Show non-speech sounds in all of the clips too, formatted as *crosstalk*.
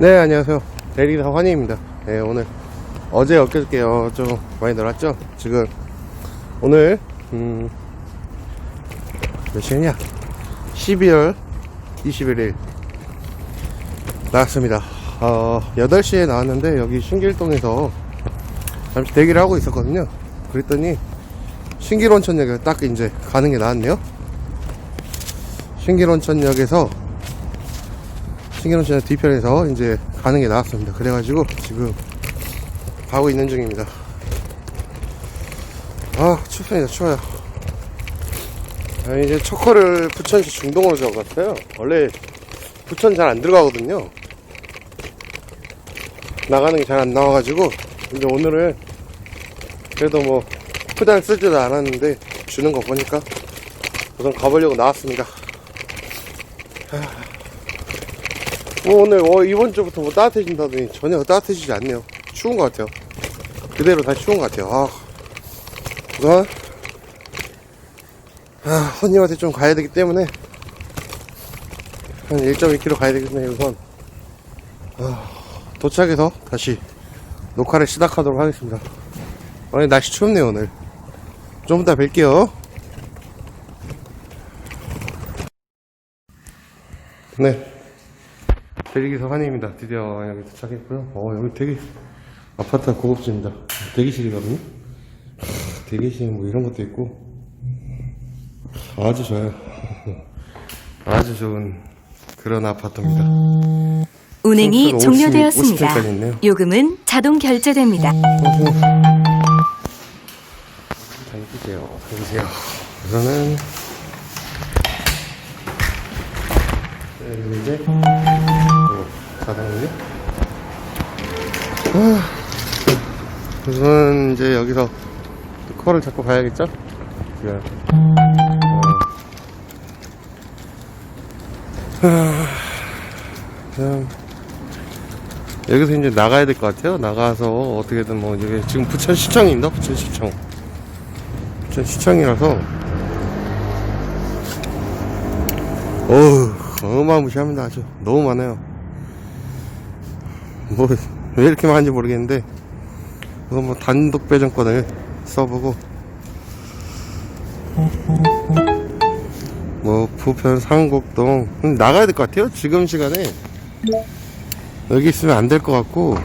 네, 안녕하세요. 대리사 환희입니다. 네, 오늘 어제 엊그저께 어, 좀 많이 놀았죠? 지금 오늘 음, 몇 시냐? 12월 21일 나왔습니다. 어, 8시에 나왔는데 여기 신길동에서 잠시 대기를 하고 있었거든요. 그랬더니 신길온천역에 딱 이제 가는 게 나왔네요. 신길온천역에서 신길온천 뒤편에서 이제 가는 게 나왔습니다. 그래가지고 지금 가고 있는 중입니다. 아 춥습니다. 추워요. 아, 이제 초코를 부천시 중동으로 적었어요. 원래 부천 잘 안 들어가거든요. 나가는 게 잘 안 나와가지고 이제 오늘은 그래도 뭐 포장 쓰지도 않았는데 주는 거 보니까 우선 가보려고 나왔습니다. 뭐 오늘 어, 이번 주부터 뭐 따뜻해진다더니 전혀 따뜻해지지 않네요. 추운 것 같아요. 그대로 다시 추운 것 같아요. 아, 우선 아, 손님한테 좀 가야 되기 때문에 한 1.2km 가야 때문에 우선 아, 도착해서 다시 녹화를 시작하도록 하겠습니다. 오늘 날씨 춥네요 오늘. 좀 이따 뵐게요. 네. 대리기사 환희입니다. 드디어 여기 도착했고요. 어, 여기 되게 아파트가 고급집니다. 대기실이거든요. 대기실 뭐 이런 것도 있고 아주 좋아요. *laughs* 아주 좋은 그런 아파트입니다. 운행이 층수는 50 종료되었습니다. 50층까지 있네요. 요금은 자동 결제됩니다. 당기세요. 당기세요. 우선은 네, 이제 어, 자동이요. 아, 우선 이제 여기서 코를 잡고 가야겠죠? 지금. 어. 아, 그냥 여기서 이제 나가야 될 것 같아요. 나가서 어떻게든 뭐 여기 지금 부천시청입니다. 부천시청. 전 시청이라서 어우 어마무시합니다 아주 너무 많아요 뭐 왜 이렇게 많은지 모르겠는데 우선 뭐 단독 배정권을 써보고 뭐 부편 상곡동 음, 나가야 될 것 같아요 지금 시간에. 여기 있으면 안 될 것 같고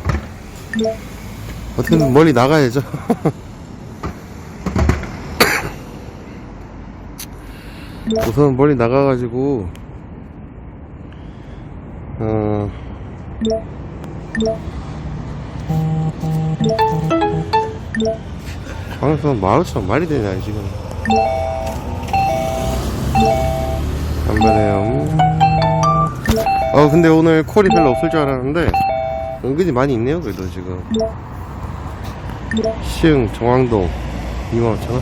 어떻게든 멀리 나가야죠. *laughs* 우선 멀리 나가가지고 어 광에서 마을처럼 말이 되냐 지금 안변해요 어 근데 오늘 콜이 별로 없을 줄 알았는데 은근히 많이 있네요 그래도 지금. 시흥 정왕동 25,000원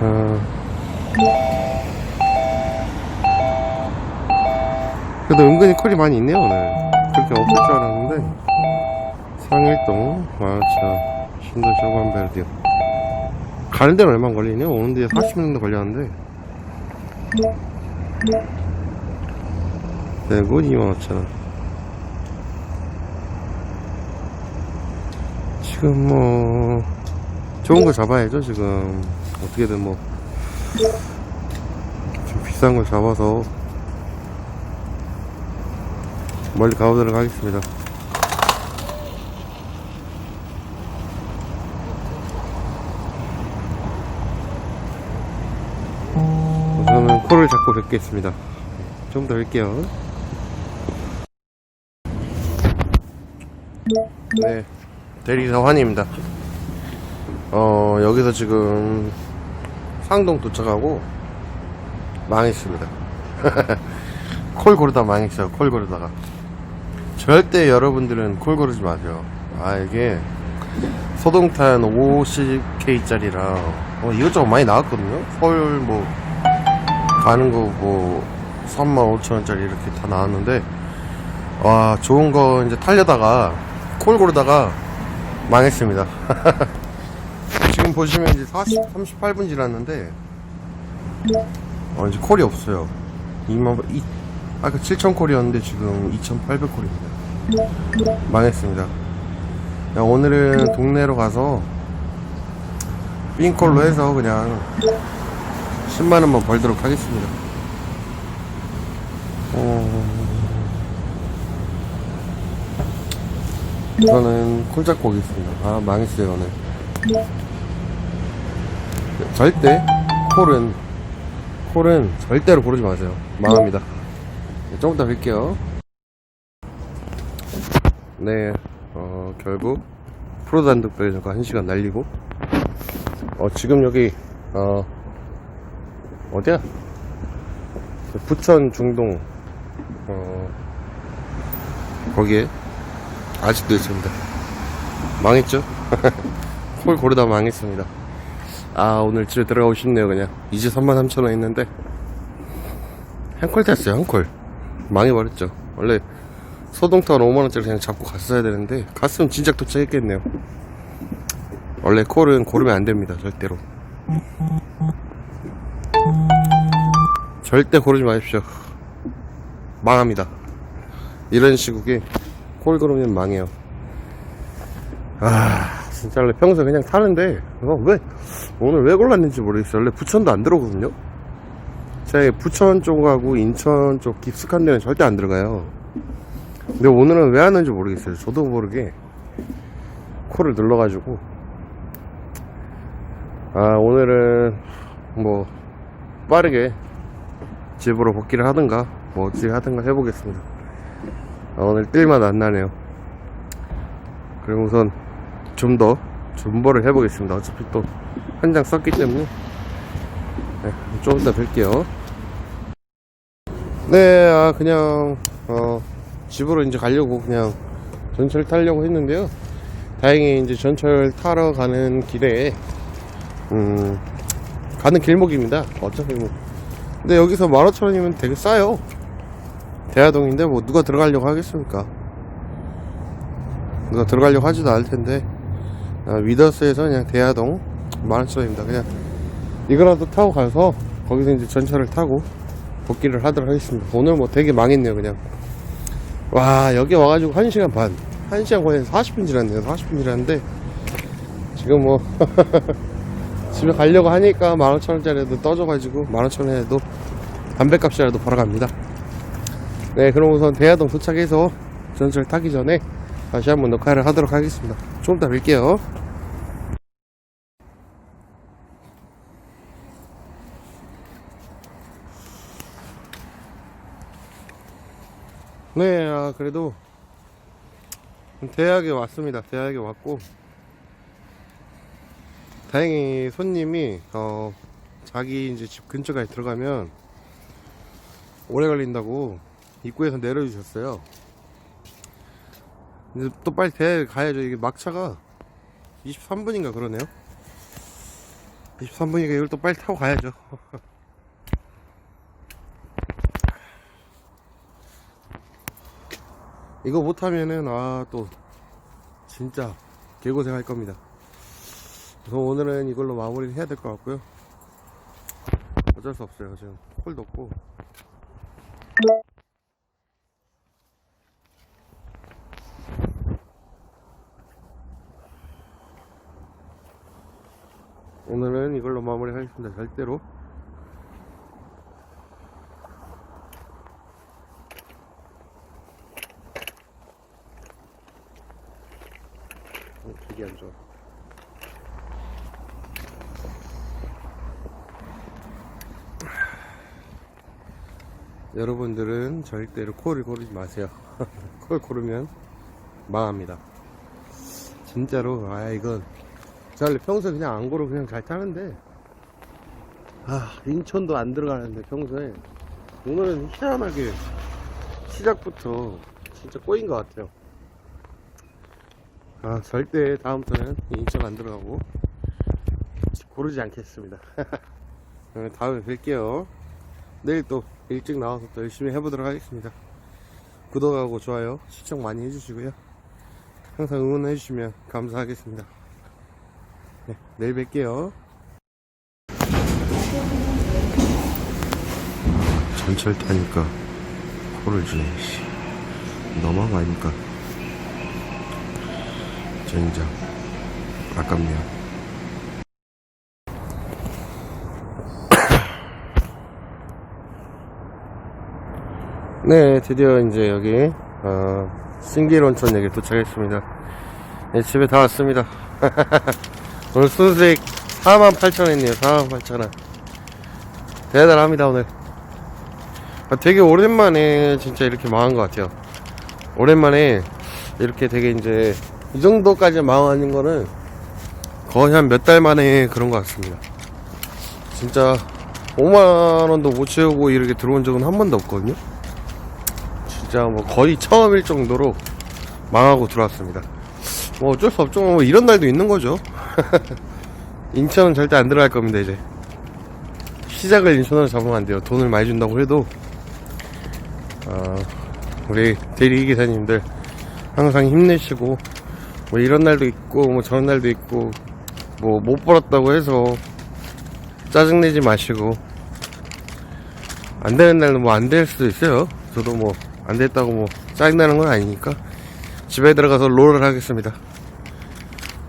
어. 그래도 은근히 콜이 많이 있네요 오늘. 그렇게 없을 줄 알았는데. 상일동 만원천 신도 쇼관베르디오 가는 데는 얼마 걸리네요 오는 데에 40분 정도 걸렸는데. 내고 25,000원 지금 뭐 좋은 거 잡아야죠 지금. 어떻게든 뭐. 좀 비싼 걸 잡아서 멀리 가보도록 하겠습니다. 우선은 코를 잡고 뵙겠습니다. 좀더 뵐게요. 네 대리사 환희입니다. 어 여기서 지금 상동 도착하고 망했습니다. *laughs* 콜 고르다 망했어요 콜 고르다가 절대 여러분들은 콜 고르지 마세요 아 이게 소동탄 50K짜리랑 어, 이것저것 많이 나왔거든요 콜 뭐 가는 거 뭐 35,000원짜리 이렇게 다 나왔는데 와 좋은 거 이제 타려다가 콜 고르다가 망했습니다 *laughs* 지금 보시면 이제 40, 38분 지났는데 어, 이제 콜이 없어요. 2만, 이, 아까 7,000콜이었는데 지금 2,800콜입니다. 망했습니다. 그냥 오늘은 동네로 가서 삥콜로 해서 그냥 10만원만 벌도록 하겠습니다. 어... 저는 콜 잡고 오겠습니다. 아, 망했어요, 오늘. 절대, 콜은, 콜은 절대로 고르지 마세요. 망합니다. 네, 조금 이따 뵐게요. 네, 어, 결국, 프로 단독배에 잠깐 1시간 날리고, 어, 지금 여기, 어, 어디야? 부천 중동, 어, 거기에, 아직도 있습니다. 망했죠? *laughs* 콜 고르다 망했습니다. 아, 오늘 집에 들어가고 싶네요, 그냥. 이제 33,000원 있는데. 한콜 탔어요, 한 콜. 망해버렸죠. 원래 소동타운 5만원짜리 그냥 잡고 갔어야 되는데, 갔으면 진작 도착했겠네요. 원래 콜은 고르면 안 됩니다, 절대로. 절대 고르지 마십시오. 망합니다. 이런 시국에 콜 고르면 망해요. 아, 진짜 원래 평소에 그냥 타는데, 어, 왜, 오늘 왜 골랐는지 모르겠어요. 원래 부천도 안 들어오거든요? 제가 부천 쪽하고 인천 쪽 깊숙한 데는 절대 안 들어가요. 근데 오늘은 왜 하는지 모르겠어요. 저도 모르게 콜을 눌러가지고. 아, 오늘은 뭐, 빠르게 집으로 복귀를 하든가, 뭐 어찌 하든가 해보겠습니다. 아, 오늘 뜰맛 안 나네요. 그럼 우선 좀 더 존버를 해보겠습니다. 어차피 또 한 장 썼기 때문에 네, 좀 이따 뵐게요. 네, 아, 그냥, 어, 집으로 이제 가려고 그냥 전철 타려고 했는데요. 다행히 이제 전철 타러 가는 길에, 음, 가는 길목입니다. 어차피 뭐. 근데 여기서 15,000원이면 되게 싸요. 대하동인데 뭐 누가 들어가려고 하겠습니까? 누가 들어가려고 하지도 않을 텐데 아, 위더스에서 그냥 대하동 11,000원입니다. 그냥 이거라도 타고 가서 거기서 이제 전철을 타고 복귀를 하도록 하겠습니다. 오늘 뭐 되게 망했네요, 그냥. 와, 여기 와가지고 1시간 반. 1시간 거의 40분 지났네요. 40분 지났는데 지금 뭐 *laughs* 집에 가려고 하니까 15,000원짜리도 떠져가지고 15,000원에도 담배값이라도 벌어갑니다. 네, 그럼 우선 대하동 도착해서 전철 타기 전에 다시 한번 녹화를 하도록 하겠습니다. 좀 이따 뵐게요. 네, 아, 그래도 대학에 왔습니다. 대학에 왔고 다행히 손님이 어, 자기 이제 집 근처까지 들어가면 오래 걸린다고 입구에서 내려주셨어요. 이제 또 빨리 대학에 가야죠. 이게 막차가 23분인가 그러네요. 23분이니까 이걸 또 빨리 타고 가야죠. *laughs* 이거 못하면은 아 또 진짜 개고생 할 겁니다. 그래서 오늘은 이걸로 마무리를 해야 될 것 같고요. 어쩔 수 없어요. 지금 콜도 없고. 오늘은 이걸로 마무리 하겠습니다. 절대로. 어, 되게 안 좋아. 여러분들은 절대로 콜을 고르지 마세요. *laughs* 콜 고르면 망합니다. 진짜로, 아, 이건. 저 원래 평소에 그냥 안 고르고 그냥 잘 타는데, 아, 인천도 안 들어가는데, 평소에. 오늘은 희한하게 시작부터 진짜 꼬인 것 같아요. 아, 절대 다음부터는 인천 안 들어가고 고르지 않겠습니다. 그러면 *laughs* 다음에 뵐게요. 내일 또 일찍 나와서 또 열심히 해보도록 하겠습니다. 구독하고 좋아요, 시청 많이 해주시고요. 항상 응원해주시면 감사하겠습니다. 네, 내일 뵐게요. 전철 타니까 지내, 씨. 너무한 거 아닙니까? 젠장. 아깝네요. *coughs* 네, 드디어 이제 여기, 어, 신기론천역에 도착했습니다. 네, 집에 다 왔습니다. *laughs* 오늘 순수익 48,000원이네요, 48,000원. 대단합니다, 오늘. 아, 되게 오랜만에 진짜 이렇게 망한 것 같아요. 오랜만에 이렇게 되게 이제 이 정도까지 망하는 거는 거의 한 몇 달 만에 그런 것 같습니다. 진짜 5만원도 못 채우고 이렇게 들어온 적은 한 번도 없거든요. 진짜 뭐 거의 처음일 정도로 망하고 들어왔습니다. 뭐 어쩔 수 없죠. 뭐 이런 날도 있는 거죠. *laughs* 인천은 절대 안 들어갈 겁니다, 이제. 시작을 인천으로 잡으면 안 돼요. 돈을 많이 준다고 해도, 어, 우리 대리기사님들 항상 힘내시고, 뭐 이런 날도 있고, 뭐 저런 날도 있고, 뭐 못 벌었다고 해서 짜증내지 마시고, 안 되는 날은 뭐 안 될 수도 있어요. 저도 뭐 안 됐다고 뭐 짜증나는 건 아니니까 집에 들어가서 롤을 하겠습니다.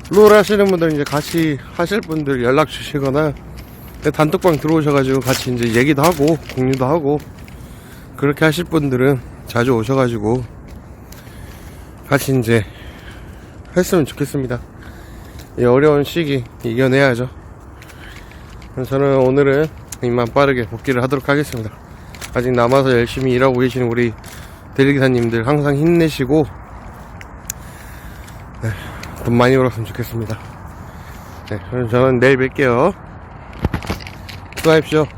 롤 하시는 분들 이제 같이 하실 분들 연락 주시거나 단톡방 들어오셔가지고 같이 이제 얘기도 하고 공유도 하고 그렇게 하실 분들은 자주 오셔가지고 같이 이제 했으면 좋겠습니다. 이 어려운 시기 이겨내야죠. 저는 오늘은 이만 빠르게 복귀를 하도록 하겠습니다. 아직 남아서 열심히 일하고 계시는 우리 대리기사님들 항상 힘내시고 네, 돈 많이 벌었으면 좋겠습니다. 네, 저는 내일 뵐게요. 수고하십시오.